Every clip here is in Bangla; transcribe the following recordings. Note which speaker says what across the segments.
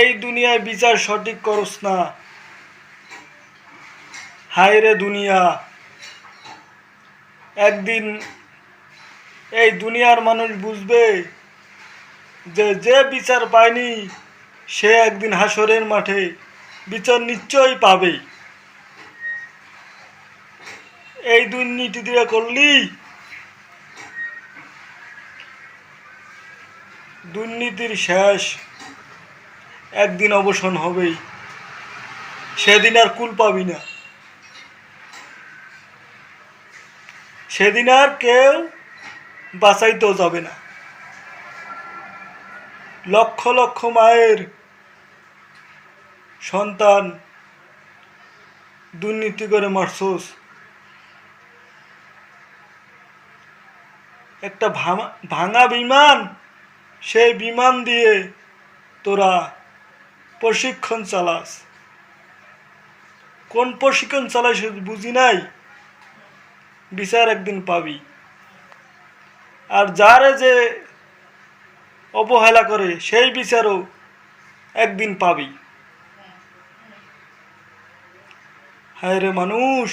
Speaker 1: এই দুনিয়ায় বিচার সঠিক করস না। হায় রে দুনিয়া। একদিন এই দুনিয়ার মানুষ বুঝবে যে যে বিচার পায়নি, সে একদিন হাসরের মাঠে বিচার নিশ্চয়ই পাবে এই দুর্নীতি দিয়ে করলি? দুর্নীতির শেষ। একদিন অবসান হবেই। সেদিন আর কুল পাবি না। সেদিন আর কেউ বাঁচাইতেও যাবে না। লক্ষ লক্ষ মায়ের সন্তান দুর্নীতি করে মারছোস। একটা ভাঙা বিমান, সেই বিমান দিয়ে তোরা প্রশিক্ষণ চালাস। কোন প্রশিক্ষণ চালাস বুঝি নাই, বিচার একদিন পাবি। আর যারে যে অবহেলা করে, সেই বিচারও একদিন পাবি। হায় রে মানুষ,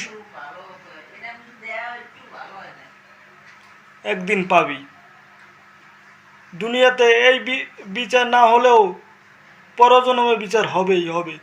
Speaker 1: একদিন পাবি। দুনিয়াতে এই বিচার না হলেও পরজন্মে বিচার হবেই হবে